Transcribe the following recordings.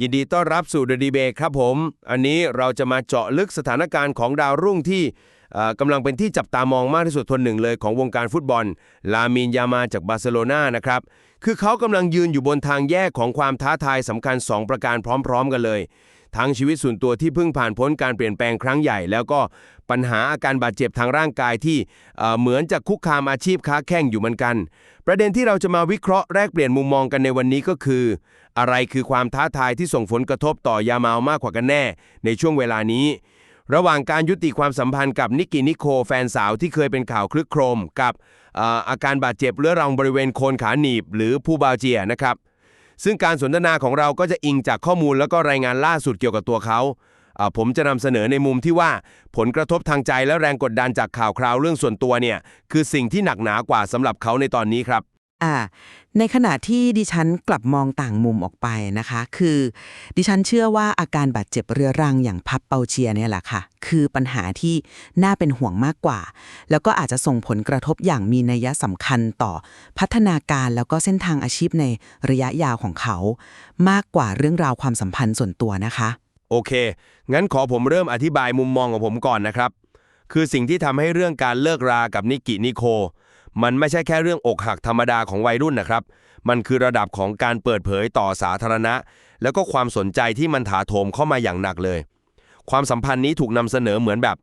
ยินดีต้อนรับสู่เดอะดีเบคครับผม อันนี้เราจะมาเจาะลึกสถานการณ์ของดาวรุ่งที่กำลังเป็นที่จับตามองมากที่สุดคนหนึ่งเลยของวงการฟุตบอล ลามินยามาจากบาร์เซโลนานะครับ คือเขากำลังยืนอยู่บนทางแยกของความท้าทายสำคัญ 2 ประการพร้อม ๆ กันเลย ทั้งชีวิตส่วนตัวที่เพิ่งผ่านพ้นการเปลี่ยนแปลงครั้งใหญ่ แล้วก็ ปัญหาอาการบาดเจ็บทางร่างกายที่เหมือนจะคุกคามอาชีพค้าแข่งอยู่เหมือนกัน ประเด็นที่เราจะมาวิเคราะห์แลกเปลี่ยนมุมมองกันในวันนี้ก็คือ อะไรคือความท้าทายที่ส่งผลกระทบต่อยามาวมากกว่ากันแน่ ในช่วงเวลานี้ ระหว่างการยุติความสัมพันธ์กับนิกกี้นิโคแฟนสาวที่เคยเป็นข่าวคลึกโครม กับอาการบาดเจ็บเรื้อรังบริเวณโคนขาหนีบ หรือผู้บาเจียนะครับซึ่งการสนทนาของเราก็จะอิงจากข้อมูลแล้วก็รายงานล่าสุดเกี่ยวกับตัวเขา ผมจะนำเสนอในมุมที่ว่า ผลกระทบทางใจและแรงกดดันจากข่าวคราวเรื่องส่วนตัวเนี่ย คือสิ่งที่หนักหนากว่าสำหรับเขาในตอนนี้ครับอ่าในขณะที่ดิฉันกลับมองต่างมุมออกไปนะคะ คือ ดิฉันเชื่อว่าอาการบาดเจ็บเรื้อรังอย่างพับเปาเชียเนี่ยแหละค่ะ คือปัญหาที่น่าเป็นห่วงมากกว่า แล้วก็อาจจะส่งผลกระทบอย่างมีนัยสำคัญต่อพัฒนาการแล้วก็เส้นทางอาชีพในระยะยาวของเขา มากกว่าเรื่องราวความสัมพันธ์ส่วนตัวนะคะ โอเค งั้นขอผมเริ่มอธิบายมุมมองของผมก่อนนะครับ คือสิ่งที่ทำให้เรื่องการเลิกรากับนิกินิโค มันไม่ใช่แค่เรื่องอกหักธรรมดาของวัยรุ่นนะครับ มันคือระดับของการเปิดเผยต่อสาธารณะ แล้วก็ความสนใจที่มันถาโถมเข้ามาอย่างหนักเลย ความสัมพันธ์นี้ถูกนำเสนอเหมือนแบบ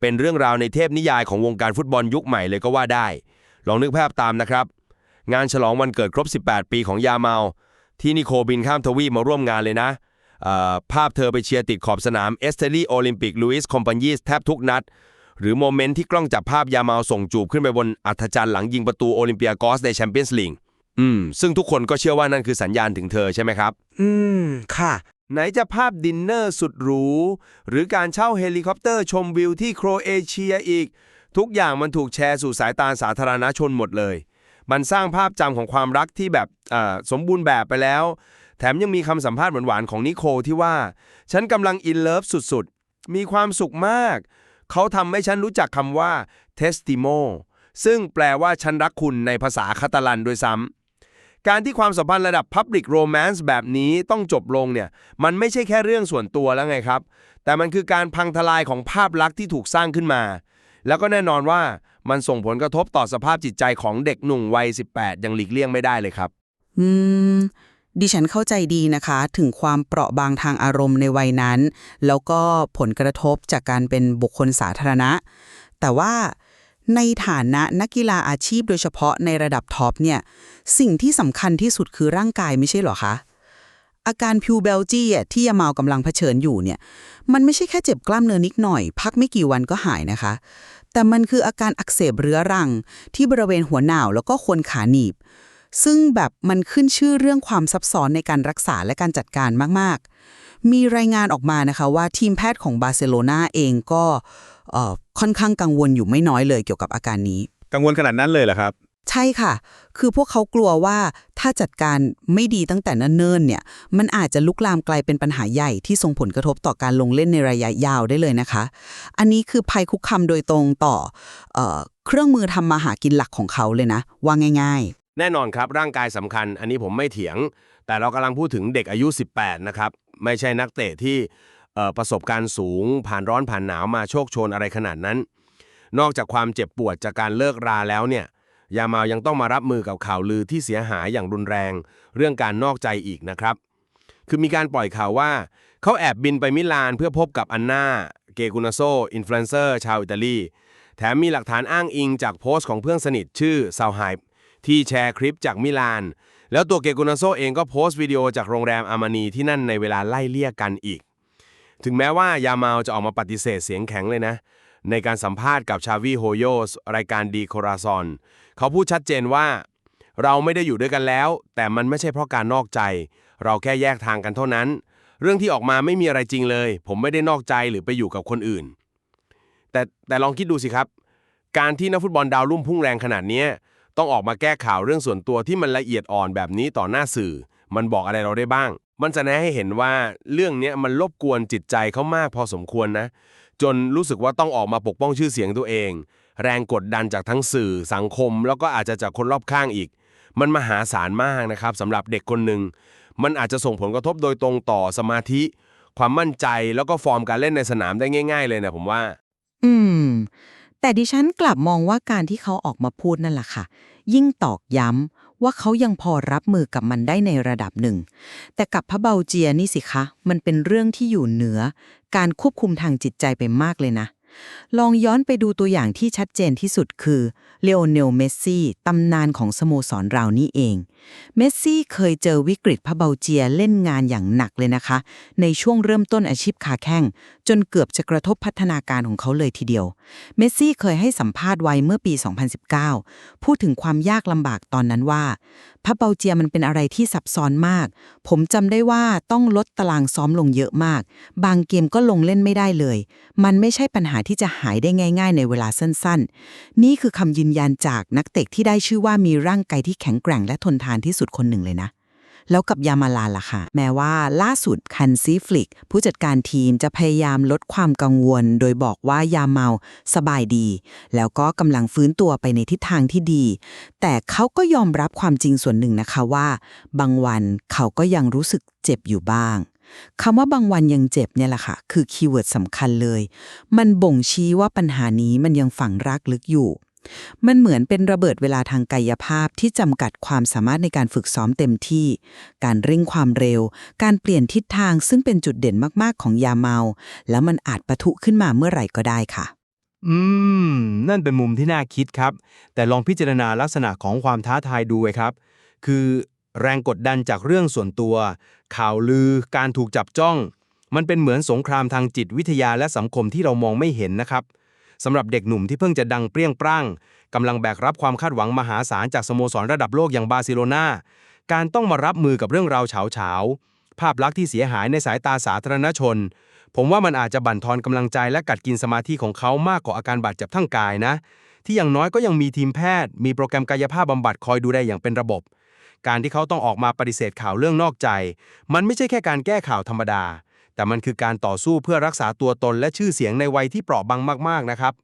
เป็นเรื่องราวในเทพนิยายของวงการฟุตบอลยุคใหม่เลยก็ว่าได้ ลองนึกภาพตามนะครับ งานฉลองวันเกิดครบ 18 ปีของยาเมา ที่นิโคบินข้ามทวีปมาร่วมงานเลยนะ ภาพเธอไปเชียร์ติดขอบสนามเอสเตอรี่โอลิมปิกลุยส์คอมพานีสแทบทุกนัด หรือโมเมนต์ที่กล้องจับภาพยาเมาส่งจูบขึ้นไปบนอัธจันทร์หลังยิงประตูโอลิมเปียกอสในแชมเปี้ยนส์ลีกอืม ซึ่งทุกคนก็เชื่อว่านั่นคือสัญญาณถึงเธอใช่ไหมครับ อืม ค่ะ ไหนจะภาพดินเนอร์สุดหรู หรือการเช่าเฮลิคอปเตอร์ชมวิวที่โครเอเชียอีก ทุกอย่างมันถูกแชร์สู่สายตาสาธารณชนหมดเลย มันสร้างภาพจำของความรักที่แบบสมบูรณ์แบบไปแล้ว แถมยังมีคำสัมภาษณ์หวานๆของนิโคลที่ว่า ฉันกำลังอินเลิฟสุดๆ มีความสุขมาก เขาทำให้ฉันรู้จักคำว่า testimo ซึ่งแปลว่าฉันรักคุณในภาษาคาตาลันด้วยซ้ำ การที่ความสัมพันธ์ระดับ Public Romance แบบนี้ต้องจบลงเนี่ย มันไม่ใช่แค่เรื่องส่วนตัวแล้วไงครับ แต่มันคือการพังทลายของภาพลักษณ์ที่ถูกสร้างขึ้นมา แล้วก็แน่นอนว่ามันส่งผลกระทบต่อสภาพจิตใจของเด็กหนุ่มวัย 18 ยังหลีกเลี่ยงไม่ได้เลยครับ อืม ดิฉันเข้าใจดีนะคะ ถึงความเปราะบางทางอารมณ์ในวัยนั้น แล้วก็ผลกระทบจากการเป็นบุคคลสาธารณะ แต่ว่าในฐานะนักกีฬาอาชีพโดยเฉพาะในระดับท็อปเนี่ยสิ่งที่สำคัญที่สุดคือร่างกายไม่ใช่หรอคะ อาการพิวเบลจี้ที่ยาเมากำลังเผชิญอยู่เนี่ยมันไม่ใช่แค่เจ็บกล้ามเนื้อนิดหน่อย พักไม่กี่วันก็หายนะคะ แต่มันคืออาการอักเสบเรื้อรังที่บริเวณหัวหนาวแล้วก็โคนขาหนีบ ซึ่งแบบมันขึ้นชื่อเรื่องความซับซ้อนในการรักษาและการจัดการมาก ๆ มีรายงานออกมานะคะว่าทีมแพทย์ของบาร์เซโลนาเองก็เอ่อค่อนข้างกังวลอยู่ไม่น้อยเลยเกี่ยวกับอาการนี้ กังวลขนาดนั้นเลยเหรอครับ ใช่ค่ะ คือพวกเขากลัวว่าถ้าจัดการไม่ดีตั้งแต่เนิ่นๆเนี่ย มันอาจจะลุกลามกลายเป็นปัญหาใหญ่ที่ส่งผลกระทบต่อการลงเล่นในระยะยาวได้เลยนะคะ อันนี้คือภัยคุกคามโดยตรงต่อเออเครื่องมือทำมาหากินหลักของเขาเลยนะ ว่าง่าย แน่นอนครับร่างกายสำคัญ อันนี้ผมไม่เถียง แต่เรากำลังพูดถึงเด็กอายุ 18 นะครับ ไม่ใช่นักเตะที่ประสบการณ์สูง ผ่านร้อนผ่านหนาวมาโชคโชนอะไรขนาดนั้น นอกจากความเจ็บปวดจากการเลิกราแล้วเนี่ยยามายังต้องมารับมือกับข่าวลือที่เสียหายอย่างรุนแรง เรื่องการนอกใจอีกนะครับ คือมีการปล่อยข่าวว่า เขาแอบบินไปมิลานเพื่อพบกับอันนาเกกุนาโซอินฟลูเอนเซอร์ชาวอิตาลีแถมมีหลักฐานอ้างอิงจากโพสต์ของเพื่อนสนิทชื่อซาวไฮ ที่แชร์คลิปจากมิลาน แล้วตัวเกกุนาโซเองก็โพสต์วิดีโอจากโรงแรมอามานีที่นั่นในเวลาไล่เลี่ยกันอีก ถึงแม้ว่ายามาลจะออกมาปฏิเสธเสียงแข็งเลยนะ ในการสัมภาษณ์กับชาวีโฮโยสรายการดีโคราซอนเขาพูดชัดเจนว่า เราไม่ได้อยู่ด้วยกันแล้ว แต่มันไม่ใช่เพราะการนอกใจ เราแค่แยกทางกันเท่านั้น เรื่องที่ออกมาไม่มีอะไรจริงเลย ผมไม่ได้นอกใจหรือไปอยู่กับคนอื่น แต่แต่ลองคิดดูสิครับ การที่นักฟุตบอลดาวรุ่มพุ่งแรงขนาดนี้ ต้องออกมาแก้ข่าวเรื่องส่วนตัวที่มันละเอียดอ่อนแบบนี้ต่อหน้าสื่อ มันบอกอะไรเราได้บ้าง มันจะแนะให้เห็นว่าเรื่องนี้มันรบกวนจิตใจเขามากพอสมควรนะ จนรู้สึกว่าต้องออกมาปกป้องชื่อเสียงตัวเอง แรงกดดันจากทั้งสื่อสังคม แล้วก็อาจจะจากคนรอบข้างอีก มันมหาศาลมากนะครับสำหรับเด็กคนหนึ่งมันอาจจะส่งผลกระทบโดยตรงต่อสมาธิ ความมั่นใจแล้วก็ฟอร์มการเล่นในสนามได้ง่าย ๆ เลยนะผมว่า อืม แต่ดิฉันกลับมองว่าการที่เขาออกมาพูดนั่นแหละค่ะ ยิ่งตอกย้ำว่าเขายังพอรับมือกับมันได้ในระดับหนึ่ง แต่กับพระเบาเจียนี่สิคะ มันเป็นเรื่องที่อยู่เหนือ การควบคุมทางจิตใจไปมากเลยนะ ลองย้อนไปดูตัวอย่างที่ชัดเจนที่สุดคือเลโอเนลเมสซี่ตำนานของสโมสรเรานี่เอง เมสซี่เคยเจอวิกฤตพระเบาเจียเล่นงานอย่างหนักเลยนะคะ ในช่วงเริ่มต้นอาชีพขาแข้ง จนเกือบจะกระทบพัฒนาการของเขาเลยทีเดียว เมสซี่เคยให้สัมภาษณ์ไว้เมื่อปี 2019 พูดถึงความยากลำบากตอนนั้นว่า พระเบาเจียมันเป็นอะไรที่ซับซ้อนมาก ผมจำได้ว่าต้องลดตารางซ้อมลงเยอะมาก บางเกมก็ลงเล่นไม่ได้เลย มันไม่ใช่ปัญหาที่จะหายได้ง่าย ๆ ในเวลาสั้นๆ นี่คือคำยืนยันจากนักเตะที่ได้ชื่อว่ามีร่างกายที่แข็งแกร่งและทนทานที่สุดคนหนึ่งเลยนะ แล้วกับยามาลาล่ะค่ะ แม้ว่าล่าสุดคันซีฟลิก ผู้จัดการทีมจะพยายามลดความกังวล โดยบอกว่ายาเมาสบายดี แล้วก็กำลังฟื้นตัวไปในทิศทางที่ดี แต่เขาก็ยอมรับความจริงส่วนหนึ่งนะคะว่า บางวันเขาก็ยังรู้สึกเจ็บอยู่บ้างคำว่าบางวันยังเจ็บเนี่ยแหละค่ะ คือคีย์เวิร์ดสำคัญเลย มันบ่งชี้ว่าปัญหานี้มันยังฝังรากลึกอยู่ มันเหมือนเป็นระเบิดเวลาทางกายภาพที่จำกัดความสามารถในการฝึกซ้อมเต็มที่ การเร่งความเร็ว การเปลี่ยนทิศทางซึ่งเป็นจุดเด่นมากๆของยาเมา แล้วมันอาจปะทุขึ้นมาเมื่อไหร่ก็ได้ค่ะ อืม นั่นเป็นมุมที่น่าคิดครับ แต่ลองพิจารณาลักษณะของความท้าทายดูไว้ครับ คือแรงกดดันจากเรื่องส่วนตัว ข่าวลือ การถูกจับจ้อง มันเป็นเหมือนสงครามทางจิตวิทยาและสังคมที่เรามองไม่เห็นนะครับ สำหรับเด็กหนุ่มที่เพิ่งจะดังเปรี้ยงปร้างกำลังแบกรับความคาดหวังมหาศาลจากสโมสรระดับโลกอย่างบาร์เซโลนาการต้องมารับมือกับเรื่องราวเฉาเฉาๆภาพลักษณ์ที่เสียหายในสายตาสาธารณชน ผมว่ามันอาจจะบั่นทอนกำลังใจและกัดกินสมาธิของเขามากกว่าอาการบาดเจ็บทั้งกายนะ ที่อย่างน้อยก็ยังมีทีมแพทย์ มีโปรแกรมกายภาพบำบัดคอยดูแลอย่างเป็นระบบ การที่เขาต้องออกมาปฏิเสธข่าวเรื่องนอกใจ มันไม่ใช่แค่การแก้ข่าวธรรมดา แต่มันคือการต่อสู้เพื่อรักษาตัวตนและชื่อเสียงในวัยที่เปราะบางมากๆนะครับ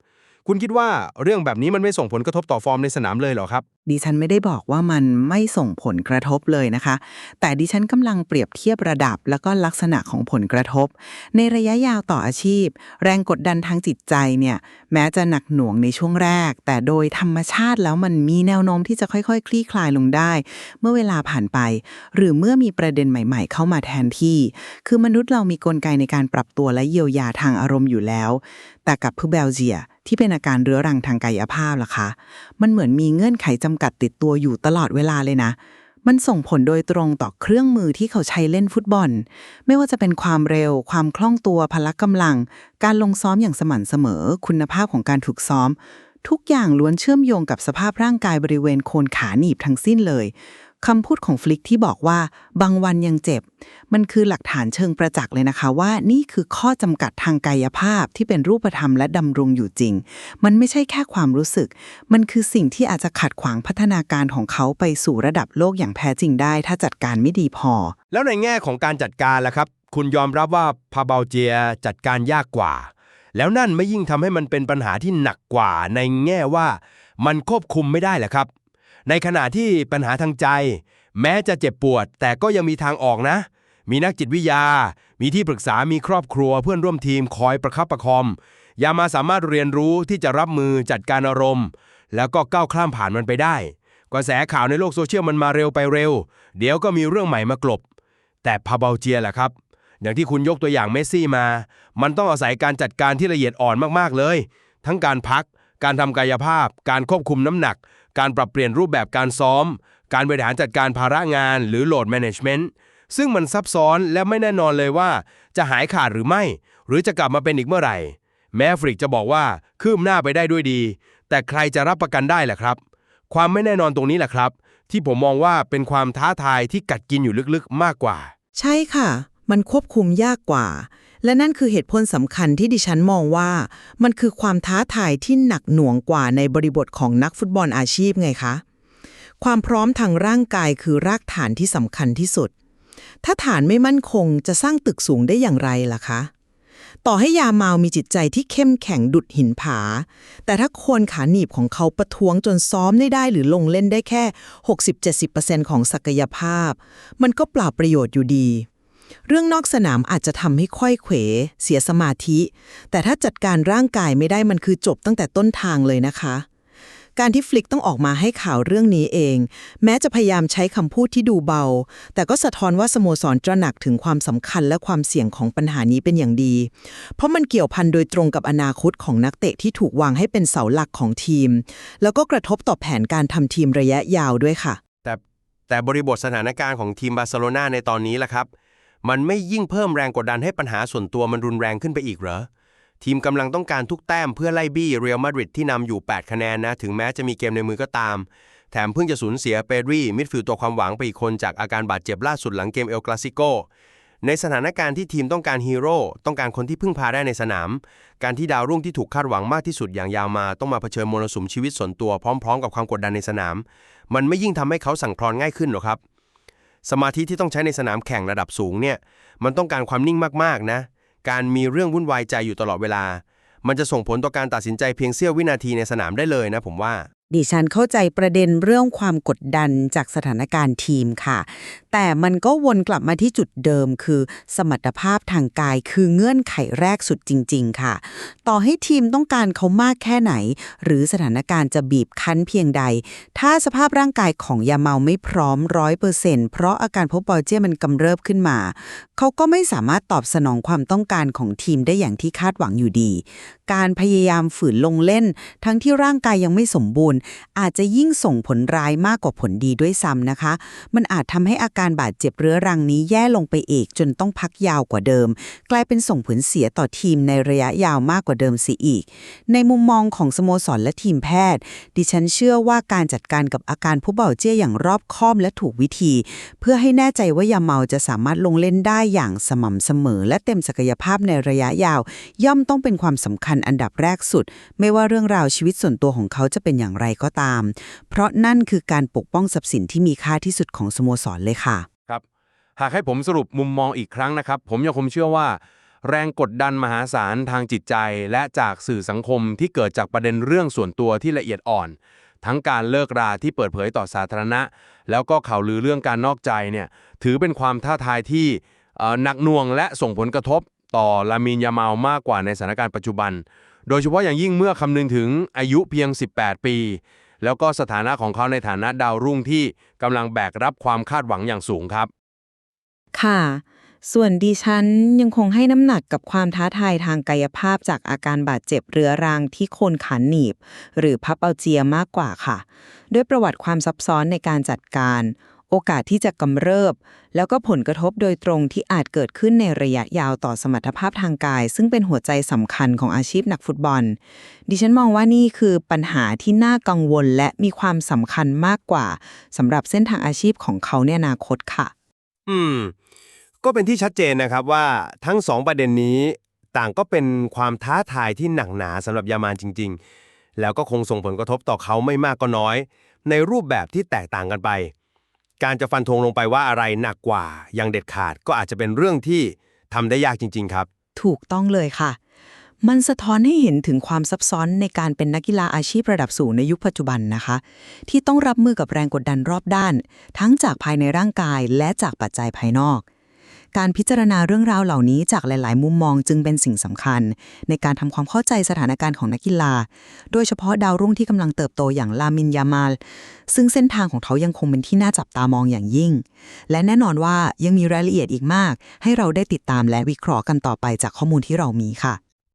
คุณคิดว่าเรื่องแบบนี้มันไม่ส่งผลกระทบต่อฟอร์มในสนามเลยเหรอครับ ดิฉันไม่ได้บอกว่ามันไม่ส่งผลกระทบเลยนะคะ แต่ดิฉันกำลังเปรียบเทียบระดับแล้วก็ลักษณะของผลกระทบ ในระยะยาวต่ออาชีพ แรงกดดันทางจิตใจเนี่ยแม้จะหนักหน่วงในช่วงแรก แต่โดยธรรมชาติแล้วมันมีแนวโน้มที่จะค่อยๆ คลี่คลายลงได้ เมื่อเวลาผ่านไป หรือเมื่อมีประเด็นใหม่ ๆ เข้ามาแทนที่ คือมนุษย์เรามีกลไกในการปรับตัวและเยียวยาทางอารมณ์อยู่แล้ว แต่กับผู้เบลเจีย ที่เป็นอาการเรื้อรังทางกายภาพล่ะคะ มันเหมือนมีเงื่อนไขจำกัดติดตัวอยู่ตลอดเวลาเลยนะ มันส่งผลโดยตรงต่อเครื่องมือที่เขาใช้เล่นฟุตบอล ไม่ว่าจะเป็นความเร็ว ความคล่องตัว พละกำลัง การลงซ้อมอย่างสม่ำเสมอ คุณภาพของการฝึกซ้อม ทุกอย่างล้วนเชื่อมโยงกับสภาพร่างกายบริเวณโคนขาหนีบทั้งสิ้นเลย คำพูดของฟลิกที่บอกว่าบางวันยังเจ็บ มันคือหลักฐานเชิงประจักษ์เลยนะคะว่านี่คือข้อจำกัดทางกายภาพที่เป็นรูปธรรมและดำรงอยู่จริง มันไม่ใช่แค่ความรู้สึก มันคือสิ่งที่อาจจะขัดขวางพัฒนาการของเขาไปสู่ระดับโลกอย่างแท้จริงได้ ถ้าจัดการไม่ดีพอ แล้วในแง่ของการจัดการล่ะครับ คุณยอมรับว่าพาเบาเจียจัดการยากกว่า แล้วนั่นไม่ยิ่งทำให้มันเป็นปัญหาที่หนักกว่าในแง่ว่ามันควบคุมไม่ได้แหละครับ ในขณะที่ปัญหาทางใจ แม้จะเจ็บปวด แต่ก็ยังมีทางออกนะ มีนักจิตวิทยา มีที่ปรึกษามีครอบครัวเพื่อนร่วมทีมคอยประคับประคองยามาสามารถเรียนรู้ที่จะรับมือจัดการอารมณ์ แล้วก็ก้าวข้ามผ่านมันไปได้ กระแสข่าวในโลกโซเชียลมันมาเร็วไปเร็ว เดี๋ยวก็มีเรื่องใหม่มากลบ แต่พาเบาเจียแหละครับ อย่างที่คุณยกตัวอย่างเมสซี่มา มันต้องอาศัยการจัดการที่ละเอียดอ่อนมากๆเลย ทั้งการพัก การทำกายภาพ การควบคุมน้ำหนัก การปรับเปลี่ยนรูปแบบการซ้อม การบริหารจัดการภาระงานหรือโหลดแมネจเมนต์ซึ่งมันซับซ้อนและไม่แน่นอนเลยว่า จะหายขาดหรือไม่ หรือจะกลับมาเป็นอีกเมื่อไหร่ แม้ฟริกจะบอกว่าคืบหน้าไปได้ด้วยดี แต่ใครจะรับประกันได้ล่ะครับ ความไม่แน่นอนตรงนี้แหละครับ ที่ผมมองว่าเป็นความท้าทายที่กัดกินอยู่ลึกๆมากกว่า ใช่ค่ะ มันควบคุมยากกว่า และนั่นคือเหตุผลสำคัญที่ดิฉันมองว่า มันคือความท้าทายที่หนักหน่วงกว่าในบริบทของนักฟุตบอลอาชีพไงคะ ความพร้อมทางร่างกายคือรากฐานที่สำคัญที่สุด ถ้าฐานไม่มั่นคงจะสร้างตึกสูงได้อย่างไรล่ะคะ ต่อให้ยาเมามีจิตใจที่เข้มแข็งดุดหินผา แต่ถ้าโคนขาหนีบของเขาประท้วงจนซ้อมไม่ได้หรือลงเล่นได้แค่ 60-70%ของศักยภาพ มันก็เปล่าประโยชน์อยู่ดี เรื่องนอกสนามอาจจะทำให้ค่อยเขว เสียสมาธิ แต่ถ้าจัดการร่างกายไม่ได้มันคือจบตั้งแต่ต้นทางเลยนะคะ การที่ฟลิกต้องออกมาให้ข่าวเรื่องนี้เอง แม้จะพยายามใช้คำพูดที่ดูเบา แต่ก็สะท้อนว่าสโมสรตระหนักถึงความสำคัญและความเสี่ยงของปัญหานี้เป็นอย่างดี เพราะมันเกี่ยวพันโดยตรงกับอนาคตของนักเตะที่ถูกวางให้เป็นเสาหลักของทีม แล้วก็กระทบต่อแผนการทำทีมระยะยาวด้วยค่ะ แต่แต่บริบทสถานการณ์ของทีมบาร์เซโลนาในตอนนี้ล่ะครับ มันไม่ยิ่งเพิ่มแรงกดดันให้ปัญหาส่วนตัวมันรุนแรงขึ้นไปอีกเหรอ ทีมกำลังต้องการทุกแต้มเพื่อไล่บี้เรอัลมาดริดที่นำอยู่ 8 คะแนนนะ ถึงแม้จะมีเกมในมือก็ตาม แถมเพิ่งจะสูญเสียเปรีมิดฟิลด์ตัวความหวังไปอีกคนจากอาการบาดเจ็บล่าสุดหลังเกมเอลคลาสิโกในสถานการณ์ที่ทีมต้องการฮีโร่ต้องการคนที่พึ่งพาได้ในสนาม การที่ดาวรุ่งที่ถูกคาดหวังมากที่สุดอย่างยาวมาต้องมาเผชิญมรสุมชีวิตส่วนตัวพร้อม ๆ กับความกดดันในสนาม มันไม่ยิ่งทำให้เขาสั่งคลอนง่ายขึ้นหรอครับ สมาธิที่ต้องใช้ในสนามแข่งระดับสูงเนี่ย มันต้องการความนิ่งมากๆนะ การมีเรื่องวุ่นวายใจอยู่ตลอดเวลา มันจะส่งผลต่อการตัดสินใจเพียงเสี้ยววินาทีในสนามได้เลยนะผมว่าดิฉันเข้าใจประเด็นเรื่องความกดดันจากสถานการณ์ทีมค่ะ แต่มันก็วนกลับมาที่จุดเดิมคือ สมรรถภาพทางกายคือเงื่อนไขแรกสุดจริง ๆ ค่ะ ต่อให้ทีมต้องการเขามากแค่ไหน หรือสถานการณ์จะบีบคั้นเพียงใด ถ้าสภาพร่างกายของยาเมาไม่พร้อมร้อยเปอร์เซ็นต์เพราะอาการพบบอเจียมันกำเริบขึ้นมา เขาก็ไม่สามารถตอบสนองความต้องการของทีมได้อย่างที่คาดหวังอยู่ดี การพยายามฝืนลงเล่น ทั้งที่ร่างกายยังไม่สมบูรณ์ อาจจะยิ่งส่งผลร้ายมากกว่าผลดีด้วยซ้ำนะคะ มันอาจทำให้อาการการบาดเจ็บเรื้อรังนี้แย่ลงไปอีกจนต้องพักยาวกว่าเดิม กลายเป็นส่งผลเสียต่อทีมในระยะยาวมากกว่าเดิมเสียอีก ในมุมมองของสโมสรและทีมแพทย์ ดิฉันเชื่อว่าการจัดการกับอาการผู้เบาเจี้ยอย่างรอบคอบและถูกวิธี เพื่อให้แน่ใจว่ายาเมาจะสามารถลงเล่นได้อย่างสม่ำเสมอ และเต็มศักยภาพในระยะยาว ย่อมต้องเป็นความสำคัญอันดับแรกสุด ไม่ว่าเรื่องราวชีวิตส่วนตัวของเขาจะเป็นอย่างไรก็ตาม เพราะนั่นคือการปกป้องทรัพย์สินที่มีค่าที่สุดของสโมสรเลยค่ะ หากให้ผมสรุปมุมมองอีกครั้งนะครับ ผมยังคงเชื่อว่า แรงกดดันมหาศาลทางจิตใจ และจากสื่อสังคมที่เกิดจากประเด็นเรื่องส่วนตัวที่ละเอียดอ่อน ทั้งการเลิกราที่เปิดเผยต่อสาธารณะ แล้วก็ข่าวลือเรื่องการนอกใจเนี่ยถือเป็นความท้าทายที่หนักหน่วงและส่งผลกระทบต่อลามีนยาเมามากกว่าในสถานการณ์ปัจจุบัน โดยเฉพาะอย่างยิ่งเมื่อคำนึงถึงอายุเพียง 18 ปี แล้วก็สถานะของเขาในฐานะดาวรุ่งที่กำลังแบกรับความคาดหวังอย่างสูงครับ ค่ะ ส่วนดิฉันยังคงให้น้ำหนักกับความท้าทายทางกายภาพจากอาการบาดเจ็บเรื้อรังที่โคนขาหนีบ หรือพับเอาเจียมากกว่าค่ะ ด้วยประวัติความซับซ้อนในการจัดการ โอกาสที่จะกำเริบ แล้วก็ผลกระทบโดยตรงที่อาจเกิดขึ้นในระยะยาวต่อสมรรถภาพทางกาย ซึ่งเป็นหัวใจสำคัญของอาชีพนักฟุตบอล ดิฉันมองว่านี่คือปัญหาที่น่ากังวลและมีความสำคัญมากกว่าสำหรับเส้นทางอาชีพของเขาในอนาคตค่ะ อืม ก็เป็นที่ชัดเจนนะครับว่าทั้งสองประเด็นนี้ ต่างก็เป็นความท้าทายที่หนักหนาสำหรับยามานจริง ๆ แล้วก็คงส่งผลกระทบต่อเขาไม่มากก็น้อย ในรูปแบบที่แตกต่างกันไป การจะฟันธงลงไปว่าอะไรหนักกว่ายังเด็ดขาดก็อาจจะเป็นเรื่องที่ทำได้ยากจริง ๆ ครับ ถูกต้องเลยค่ะ มันสะท้อนให้เห็นถึงความซับซ้อนในการเป็นนักกีฬาอาชีพระดับสูงในยุคปัจจุบันนะคะ ที่ต้องรับมือกับแรงกดดันรอบด้าน ทั้งจากภายในร่างกายและจากปัจจัยภายนอก การพิจารณาเรื่องราวเหล่านี้จากหลาย ๆ มุมมองจึงเป็นสิ่งสำคัญ ในการทำความเข้าใจสถานการณ์ของนักกีฬา โดยเฉพาะดาวรุ่งที่กำลังเติบโตอย่างลามินยามาลซึ่งเส้นทางของเขายังคงเป็นที่น่าจับตามองอย่างยิ่ง และแน่นอนว่ายังมีรายละเอียดอีกมาก ให้เราได้ติดตามและวิเคราะห์กันต่อไปจากข้อมูลที่เรามีค่ะ